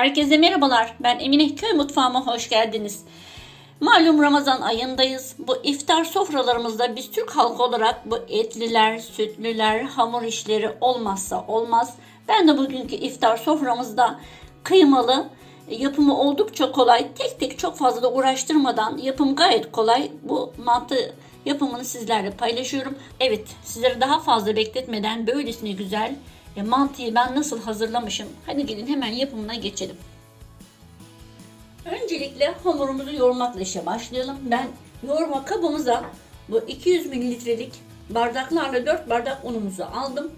Herkese merhabalar. Ben Emine Köy Mutfağıma hoş geldiniz. Malum Ramazan ayındayız. Bu iftar sofralarımızda biz Türk halkı olarak bu etliler, sütlüler, hamur işleri olmazsa olmaz. Ben de bugünkü iftar soframızda kıymalı, yapımı oldukça kolay, tek tek çok fazla da uğraştırmadan yapım gayet kolay. Bu mantı yapımını sizlerle paylaşıyorum. Evet, sizleri daha fazla bekletmeden böylesine güzel e, mantıyı ben nasıl hazırlamışım? Hadi gelin hemen yapımına geçelim. Öncelikle hamurumuzu yoğurmakla işe başlayalım. Ben yoğurma kabımıza bu 200 mililitrelik bardaklarla 4 bardak unumuzu aldım.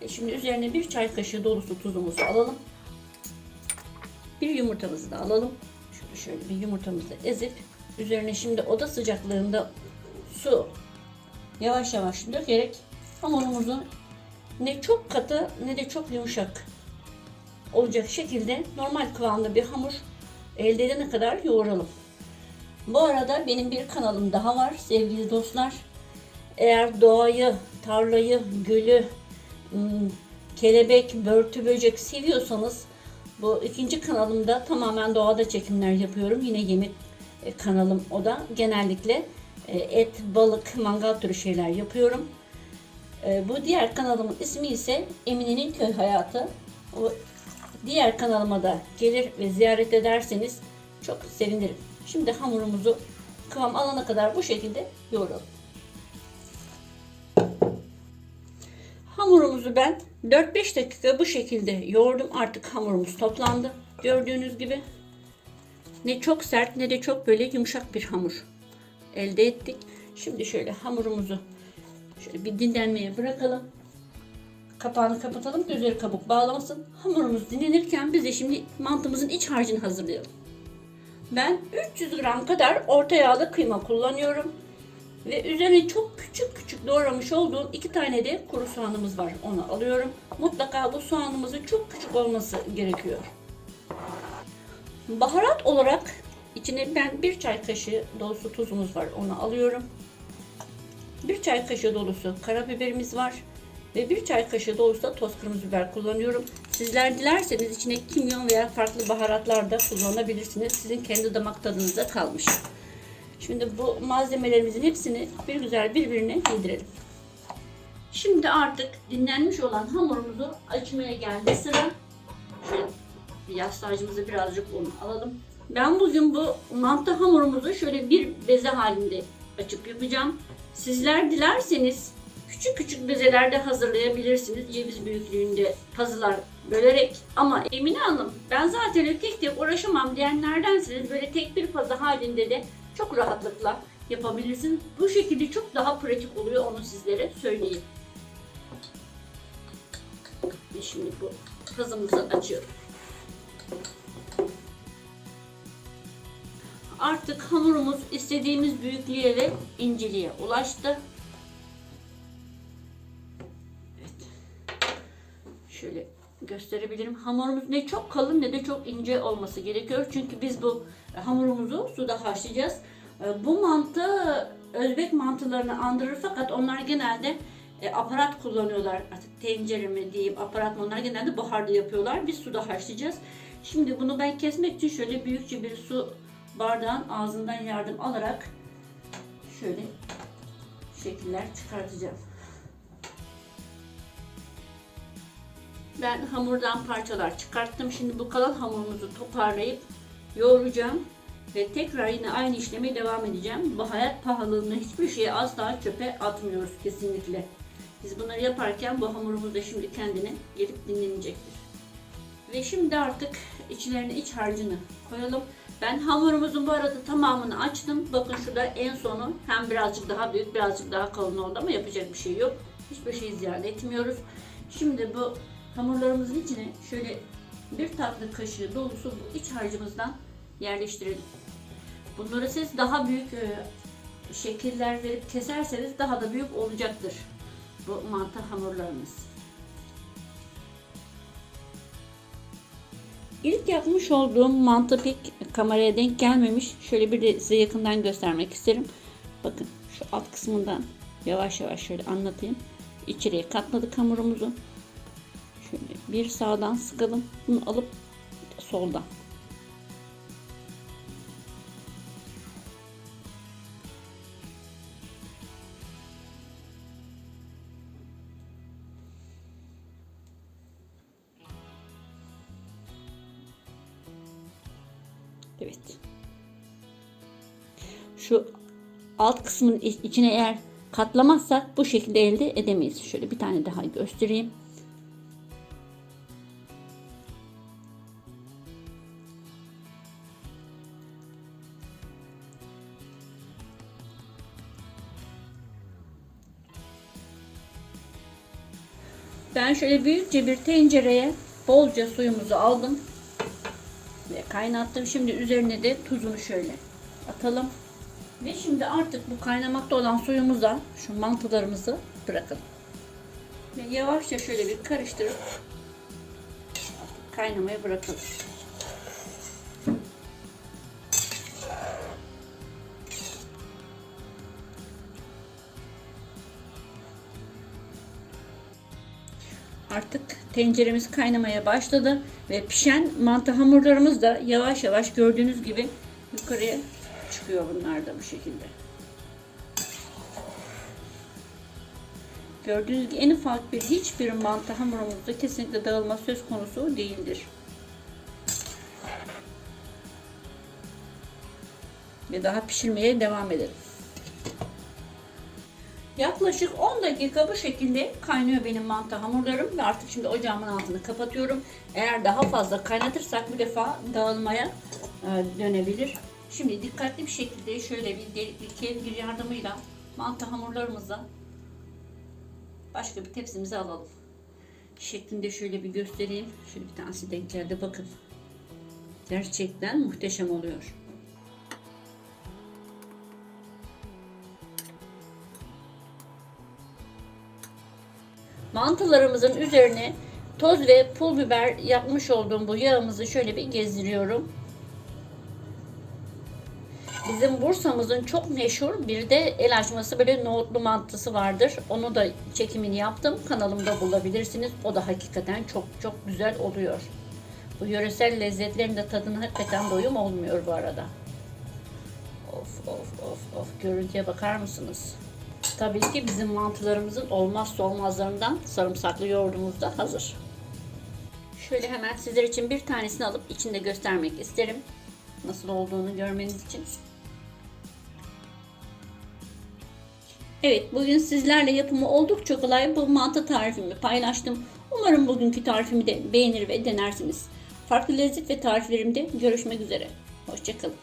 E şimdi üzerine bir çay kaşığı dolusu tuzumuzu alalım. Bir yumurtamızı da alalım. Şöyle şöyle bir yumurtamızı da ezip üzerine şimdi oda sıcaklığında su yavaş yavaş dökerek hamurumuzu ne çok katı ne de çok yumuşak olacak şekilde normal kıvamda bir hamur elde edene kadar yoğuralım. Bu arada benim bir kanalım daha var sevgili dostlar. Eğer doğayı, tarlayı, gölü, ım, kelebek, börtü, böcek seviyorsanız bu ikinci kanalımda tamamen doğada çekimler yapıyorum. Yine yemek kanalım o da. Genellikle e, et, balık, mangal türü şeyler yapıyorum. E, Bu diğer kanalımın ismi ise Emine'nin Köy Hayatı. O diğer kanalıma da gelir ve ziyaret ederseniz çok sevinirim. Şimdi hamurumuzu kıvam alana kadar bu şekilde yoğuralım. Hamurumuzu ben 4-5 dakika bu şekilde yoğurdum. Artık hamurumuz toplandı. Gördüğünüz gibi ne çok sert ne de çok böyle yumuşak bir hamur elde ettik. Şimdi şöyle hamurumuzu şöyle bir dinlenmeye bırakalım. Kapağını kapatalım ki üzeri kabuk bağlamasın. Hamurumuz dinlenirken biz de şimdi mantımızın iç harcını hazırlayalım. Ben 300 gram kadar orta yağlı kıyma kullanıyorum. Ve üzerine çok küçük küçük doğramış olduğum iki tane de kuru soğanımız var. Onu alıyorum. Mutlaka bu soğanımızın çok küçük olması gerekiyor. Baharat olarak içine ben bir çay kaşığı dolusu tuzumuz var. Onu alıyorum. Bir çay kaşığı dolusu karabiberimiz var. Ve bir çay kaşığı dolusu da toz kırmızı biber kullanıyorum. Sizler dilerseniz içine kimyon veya farklı baharatlar da kullanabilirsiniz. Sizin kendi damak tadınıza kalmış. Şimdi bu malzemelerimizin hepsini bir güzel birbirine yedirelim. Şimdi artık dinlenmiş olan hamurumuzu açmaya geldi sıra. Şöyle yastığımızı birazcık un alalım. Ben bugün bu mantı hamurumuzu şöyle bir beze halinde açıp yapacağım. Sizler dilerseniz küçük küçük bezelerde hazırlayabilirsiniz. Ceviz büyüklüğünde pazılar bölerek. Ama Emine Hanım ben zaten tek tek uğraşamam diyenlerdensiniz. Böyle tek bir pazı halinde de çok rahatlıkla yapabilirsiniz. Bu şekilde çok daha pratik oluyor onu sizlere söyleyeyim. Ve şimdi bu pazımızı açıyorum. Artık hamurumuz istediğimiz büyüklüğe ve inceliğe ulaştı. Evet. Şöyle gösterebilirim. Hamurumuz ne çok kalın ne de çok ince olması gerekiyor. Çünkü biz bu hamurumuzu suda haşlayacağız. E, Bu mantı Özbek mantılarını andırır fakat onlar genelde e, aparat kullanıyorlar. Artık tencere mi diyeyim aparat mı onlar genelde buharda yapıyorlar. Biz suda haşlayacağız. Şimdi bunu ben kesmek için şöyle büyükçe bir su bardağın ağzından yardım alarak şöyle şekiller çıkartacağım. Ben hamurdan parçalar çıkarttım. Şimdi bu kalan hamurumuzu toparlayıp yoğuracağım. Ve tekrar yine aynı işleme devam edeceğim. Bu hayat pahalılığında hiçbir şeyi asla çöpe atmıyoruz kesinlikle. Biz bunları yaparken bu hamurumuz da şimdi kendine gelip dinlenecektir. Ve şimdi artık içlerine iç harcını koyalım. Ben hamurumuzun bu arada tamamını açtım. Bakın şurada en sonu hem birazcık daha büyük birazcık daha kalın oldu ama yapacak bir şey yok. Hiçbir şey ziyan etmiyoruz. Şimdi bu hamurlarımızın içine şöyle bir tatlı kaşığı dolusu bu iç harcımızdan yerleştirelim. Bunları siz daha büyük e, şekiller verip keserseniz daha da büyük olacaktır bu mantı hamurlarımız. İlk yapmış olduğum mantı pek kameraya denk gelmemiş. Şöyle bir de size yakından göstermek isterim. Bakın şu alt kısmından yavaş yavaş şöyle anlatayım. İçeriye katladık hamurumuzu. Şöyle bir sağdan sıkalım. Bunu alıp solda. Evet. Şu alt kısmın iç- içine eğer katlamazsak bu şekilde elde edemeyiz. Şöyle bir tane daha göstereyim. Ben şöyle büyükçe bir tencereye bolca suyumuzu aldım ve kaynattım. Şimdi üzerine de tuzunu şöyle atalım. Ve şimdi artık bu kaynamakta olan suyumuza şu mantılarımızı bırakalım. Ve yavaşça şöyle bir karıştırıp kaynamaya bırakalım. Artık tenceremiz kaynamaya başladı ve pişen mantı hamurlarımız da yavaş yavaş gördüğünüz gibi yukarıya çıkıyor bunlar da bu şekilde. Gördüğünüz gibi en ufak bir hiçbir mantı hamurumuzda kesinlikle dağılma söz konusu değildir. Ve daha pişirmeye devam edelim. Yaklaşık 10 dakika bu şekilde kaynıyor benim mantı hamurlarım ve artık şimdi ocağımın altını kapatıyorum. Eğer daha fazla kaynatırsak bu defa dağılmaya e, dönebilir. Şimdi dikkatli bir şekilde şöyle bir delikli kevgir yardımıyla mantı hamurlarımızı başka bir tepsimize alalım. Şeklinde şöyle bir göstereyim. Şöyle bir tanesi denk bakın. Gerçekten muhteşem oluyor. Mantılarımızın üzerine toz ve pul biber yapmış olduğum bu yağımızı şöyle bir gezdiriyorum. Bizim Bursa'mızın çok meşhur bir de el açması böyle nohutlu mantısı vardır. Onu da çekimini yaptım. Kanalımda bulabilirsiniz. O da hakikaten çok çok güzel oluyor. Bu yöresel lezzetlerin de tadına hakikaten doyum olmuyor bu arada. Of of of of görüntüye bakar mısınız? Tabii ki bizim mantılarımızın olmazsa olmazlarından sarımsaklı yoğurdumuz da hazır. Şöyle hemen sizler için bir tanesini alıp içinde göstermek isterim. Nasıl olduğunu görmeniz için. Evet bugün sizlerle yapımı oldukça kolay bu mantı tarifimi paylaştım. Umarım bugünkü tarifimi de beğenir ve denersiniz. Farklı lezzet ve tariflerimde görüşmek üzere. Hoşçakalın.